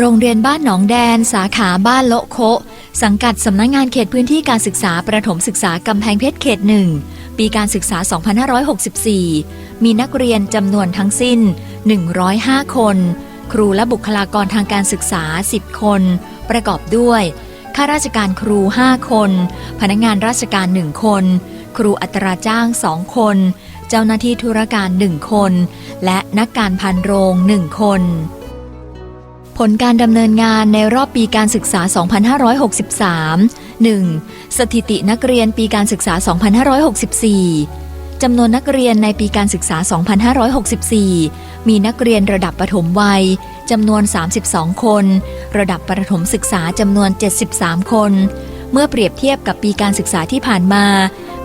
โรงเรียนบ้านหนองแดน สาขาบ้านโละโคะสังกัดสำนักงงานเขตพื้นที่การศึกษาประถมศึกษากำแพงเพชรเขตหนึ่งปีการศึกษา 2564 มีนักเรียนจำนวนทั้งสิ้น 105 คน ครูและบุคลากรทางการศึกษา 10 คน ประกอบด้วย ข้าราชการครู 5 คน พนักงานราชการ 1 คน ครูอัตราจ้าง 2 คน เจ้าหน้าที่ธุรการ 1 คน และนักการพันโรง 1 คน ผลการดำเนินงานในรอบปีการศึกษา 2563 1. สถิตินักเรียนปีการศึกษา 2564 จำนวนนักเรียนในปีการศึกษา 2564 มีนักเรียนระดับประถมวัยจำนวน 32 คน ระดับประถมศึกษาจำนวน 73 คน เมื่อเปรียบเทียบกับปีการศึกษาที่ผ่านมา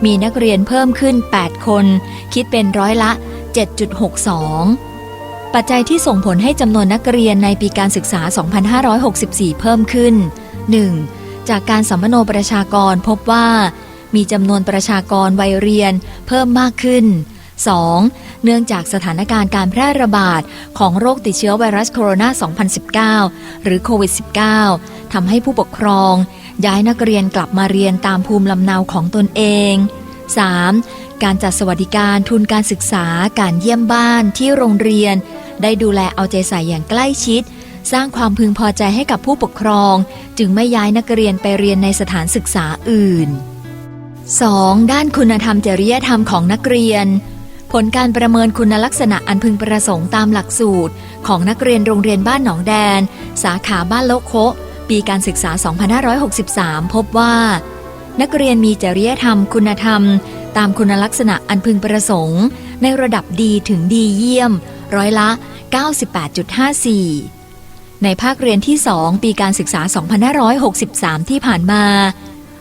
มีนักเรียนเพิ่มขึ้น 8 คน คิดเป็นร้อยละ 7.62 ปัจจัยที่ส่งผลให้จำนวนนักเรียนในปีการศึกษา 2564 เพิ่มขึ้น 1. จากการสัมมโนประชากรพบว่า มีจำนวนประชากรวัยเรียนเพิ่มมากขึ้น 2. เนื่องจากสถานการณ์การแพร่ระบาด ของโรคติดเชื้อไวรัสโคโรนา 2019 หรือโควิด -19 ทำให้ผู้ปกครอง ย้ายนักเรียนกลับมาเรียนตามภูมิลำเนาของตนเอง 3. การจัดสวัสดิการทุนการศึกษาการเยี่ยมบ้านที่โรงเรียน ได้ดูแลเอาใจใส่อย่างใกล้ชิด สร้างความพึงพอใจให้กับผู้ปกครอง จึงไม่ย้ายนักเรียนไปเรียนในสถานศึกษาอื่น 2. ด้านคุณธรรมจริยธรรมของนักเรียน ผลการประเมินคุณลักษณะอันพึงประสงค์ตามหลักสูตร ของนักเรียนโรงเรียนบ้านหนองแดน สาขาบ้านโลกโคปีการศึกษา 2563 พบว่า นักเรียนมีจริยธรรม คุณธรรม ตามคุณลักษณะอันพึงประสงค์ ในระดับดีถึงดีเยี่ยม ร้อยละ 98.54 ในภาคเรียนที่ 2 ปีการศึกษา 2563 ที่ผ่านมา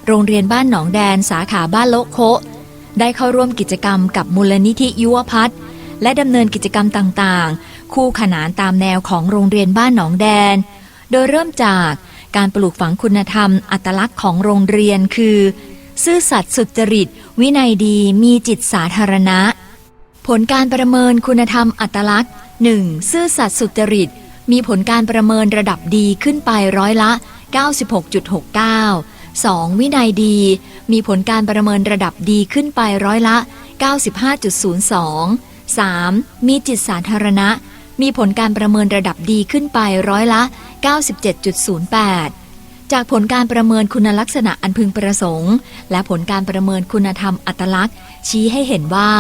โรงเรียนบ้านหนองแดนสาขาบ้านโลโคะได้เข้าร่วมกิจกรรมกับมูลนิธิยุวพัฒน์และดำเนินกิจกรรมต่างๆ คู่ขนานตามแนวของโรงเรียนบ้านหนองแดน โดยเริ่มจากการปลูกฝังคุณธรรม อัตลักษณ์ของโรงเรียนคือ ซื่อสัตย์สุจริต วินัยดีมีจิตสาธารณะ ผลการประเมินคุณธรรมอัตลักษณ์ 1. ซื่อสัตย์สุจริต มีผลการประเมินระดับดีขึ้นไปร้อยละ 96.69 2. วินัยดี มีผลการประเมินระดับดีขึ้นไปร้อยละ 95.02 3. มีจิตสาธารณะ มีผลการประเมินระดับดีขึ้นไปร้อยละ 97.08 จากผลการประเมินคุณลักษณะอันพึงประสงค์ และผลการประเมินคุณธรรมอัตลักษณ์ ชี้ให้เห็นว่า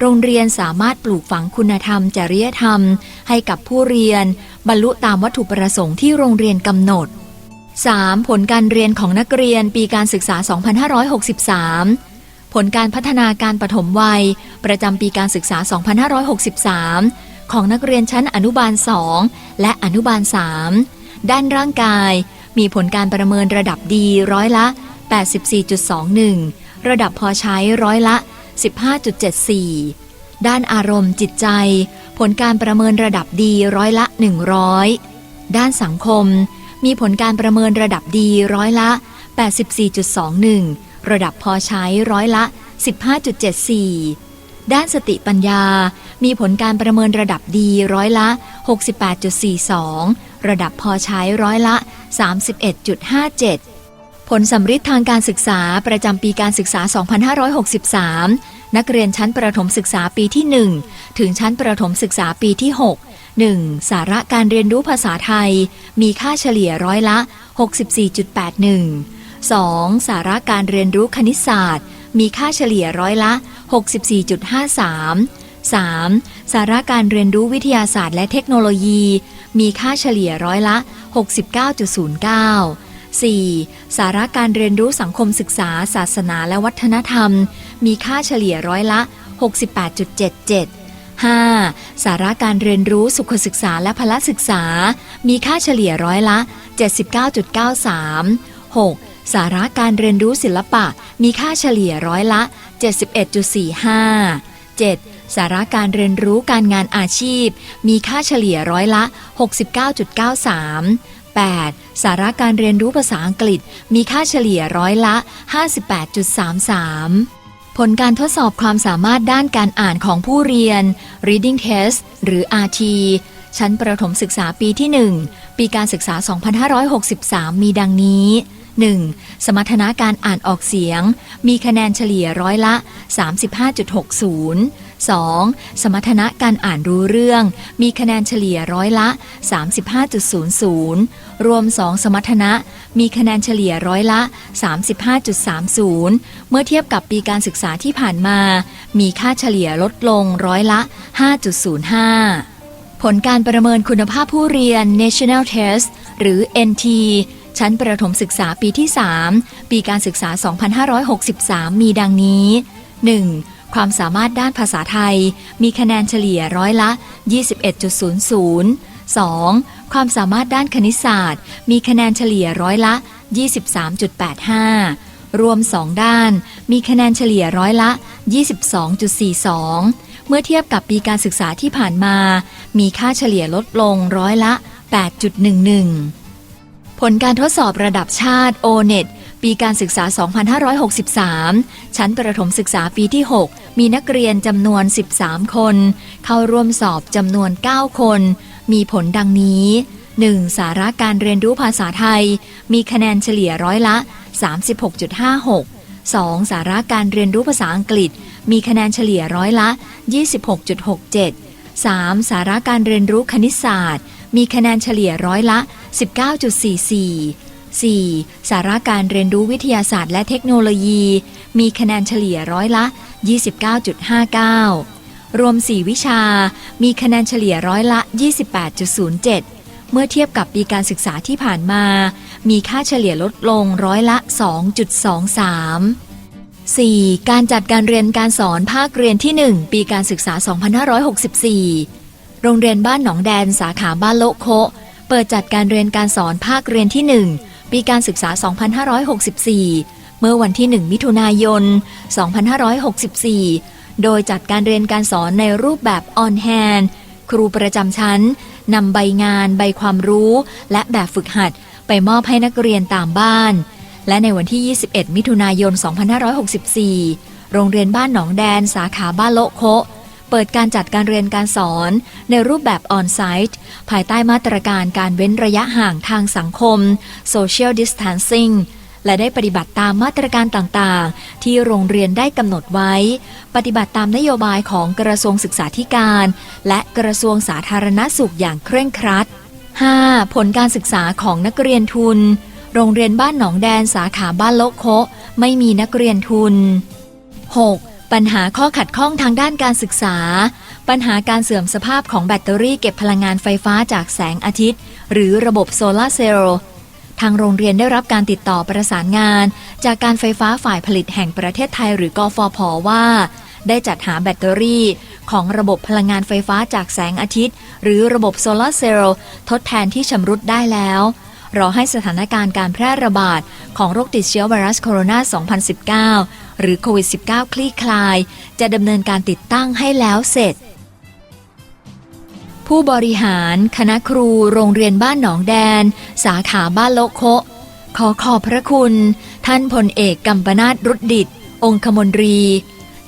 โรงเรียนสามารถปลูกฝังคุณธรรม จริยธรรม ให้กับผู้เรียน บรรลุตามวัตถุประสงค์ที่โรงเรียนกำหนด 3. ผลการเรียนของนักเรียนปีการศึกษา 2563 ผลการพัฒนาการปฐมวัย ประจำปีการศึกษา 2563 ของนักเรียนชั้นอนุบาล 2 และอนุบาล 3 ด้านร่างกาย มีผลการประเมินระดับดีร้อยละ 84.21 ระดับพอใช้ร้อยละ 15.74 ด้านอารมณ์จิตใจ ผลการประเมินระดับดีร้อยละ 100 ด้านสังคม มีผลการประเมินระดับดีร้อยละ 84.21 ระดับพอใช้ร้อยละ 15.74 ด้านสติปัญญา มีผลการประเมินระดับดีร้อยละ 68.42 ระดับพอใช้ร้อยละ 31.57 ผลสำริดทางการศึกษาประจำปีการศึกษา 2563 นักเรียนชั้นประถมศึกษาปีที่ 1 ถึงชั้นประถมศึกษาปีที่ 6 1. สาระการเรียนรู้ภาษาไทย มีค่าเฉลี่ยร้อยละ 64.81 2. สาระการเรียนรู้คณิตศาสตร์ มีค่าเฉลี่ยร้อยละ 64.53 3. สาระการเรียนรู้วิทยาศาสตร์และเทคโนโลยี มีค่าเฉลี่ยร้อยละ 69.09 4. สาระการเรียนรู้สังคมศึกษา ศาสนาและวัฒนธรรม มีค่าเฉลี่ยร้อยละ 68.77 5. สาระการเรียนรู้สุขศึกษาและพละศึกษา มีค่าเฉลี่ยร้อยละ 79.93 6. สาระการเรียนรู้ศิลปะ มีค่าเฉลี่ยร้อยละ 71.45 7. สาระการเรียนรู้การงานอาชีพ มีค่าเฉลี่ยร้อยละ 69.93 8. สาระการเรียนรู้ภาษาอังกฤษ มีค่าเฉลี่ยร้อยละ 58.33 ผลการทดสอบความสามารถด้านการอ่านของผู้เรียน Reading Test หรือ RT ชั้นประถมศึกษาปีที่ 1 ปีการศึกษา 2563 มีดังนี้ 1. สมรรถนะการอ่านออกเสียง มีคะแนนเฉลี่ยร้อยละ 35.60 2. สมรรถนะการอ่านรู้เรื่อง มีคะแนนเฉลี่ยร้อยละ 35.00 รวม 2 สมรรถนะ มีคะแนนเฉลี่ยร้อยละ 35.30 เมื่อเทียบกับปีการศึกษาที่ผ่านมา มีค่าเฉลี่ยลดลงร้อยละ 5.05 ผลการประเมินคุณภาพผู้เรียน National Test หรือ NT ชั้นประถมศึกษาปีที่ 3 ปีการศึกษา 2563 มีดังนี้ 1. ความสามารถด้านภาษาไทย มีคะแนนเฉลี่ยร้อยละ 21.00 2. ความสามารถด้านคณิตศาสตร์ มีคะแนนเฉลี่ยร้อยละ 23.85 รวม 2 ด้าน มีคะแนนเฉลี่ยร้อยละ 22.42 เมื่อเทียบกับปีการศึกษาที่ผ่านมา มีค่าเฉลี่ยลดลงร้อยละ 8.11 ผลการทดสอบระดับชาติ O-NET ปีการศึกษา 2563 ชั้นประถมศึกษาปีที่ 6 มีนักเรียนจำนวน 13 คน เข้าร่วมสอบจำนวน 9 คน มีผลดังนี้ 1. สาระการเรียนรู้ภาษาไทย มีคะแนนเฉลี่ยร้อยละ 36.56 2. สาระการเรียนรู้ภาษาอังกฤษ มีคะแนนเฉลี่ยร้อยละ 26.67 3. สาระการเรียนรู้คณิตศาสตร์ มีคะแนนเฉลี่ยร้อยละ 19.44 4. สาระการเรียนรู้วิทยาศาสตร์และเทคโนโลยี มีคะแนนเฉลี่ยร้อยละ 29.59 รวม 4 วิชา มีคะแนนเฉลี่ยร้อยละ 28.07 เมื่อเทียบกับปีการศึกษาที่ผ่านมา มีค่าเฉลี่ยลดลงร้อยละ 2.23 4. การจัดการเรียนการสอนภาคเรียนที่ 1 ปีการศึกษา 2564 โรงเรียนบ้านหนองแดนสาขาบ้านโลโคะเปิดจัดการเรียนการสอนภาคเรียนที่1 ปีการศึกษา 2564 เมื่อวันที่ 1 มิถุนายน 2564 โดยจัดการเรียนการสอนในรูปแบบออนแฮนครูประจำชั้นนำใบงาน ใบความรู้ และแบบฝึกหัดไปมอบให้นักเรียนตามบ้าน และในวันที่ 21 มิถุนายน 2564 โรงเรียนบ้านหนองแดน สาขาบ้านโละโคะ เปิดการจัดการเรียนการสอนในรูปแบบออนไซต์ภายใต้มาตรการการเว้นระยะห่างทางสังคม Social Distancing และได้ปฏิบัติตามมาตรการต่างๆ ที่โรงเรียนได้กำหนดไว้ ปฏิบัติตามนโยบายของกระทรวงศึกษาธิการ และกระทรวงสาธารณสุขอย่างเคร่งครัด 5. ผลการศึกษาของนักเรียนทุน โรงเรียนบ้านหนองแดนสาขาบ้านโละโคไม่มีนักเรียนทุน 6. ปัญหาข้อขัดข้องทางด้านการศึกษา ปัญหาการเสื่อมสภาพของแบตเตอรี่เก็บพลังงานไฟฟ้าจากแสงอาทิตย์ หรือระบบโซลาร์เซลล์ทางโรงเรียนได้รับการติดต่อประสานงาน จากการไฟฟ้าฝ่ายผลิตแห่งประเทศไทยหรือกฟผว่า ได้จัดหาแบตเตอรี่ ของระบบพลังงานไฟฟ้าจากแสงอาทิตย์ หรือระบบโซลาร์เซลล์ทดแทนที่ชำรุดได้แล้วรอให้สถานการณ์การแพร่ระบาดของโรคติดเชื้อไวรัสโคโรนา 2019 หรือโควิด -19 คลี่คลาย จะดำเนินการติดตั้งให้แล้วเสร็จ ผู้บริหาร คณะครู โรงเรียนบ้านหนองแดน สาขาบ้านโลโคะขอขอบพระคุณ ท่านพลเอกกัมปนาตรุดดิต องคมนตรี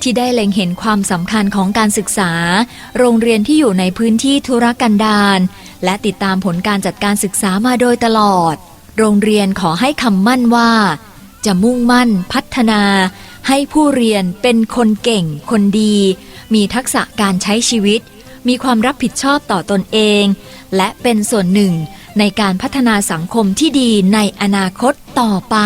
ที่ได้เล็งเห็นความสำคัญของการศึกษา โรงเรียนที่อยู่ในพื้นที่ธุรกันดารและติดตามผลการจัดการศึกษามาโดยตลอด โรงเรียนขอให้คำมั่นว่า จะมุ่งมั่นพัฒนา ให้ผู้เรียนเป็นคนเก่ง คนดี มีทักษะการใช้ชีวิต มีความรับผิดชอบต่อตนเอง และเป็นส่วนหนึ่งในการพัฒนาสังคมที่ดีในอนาคตต่อไป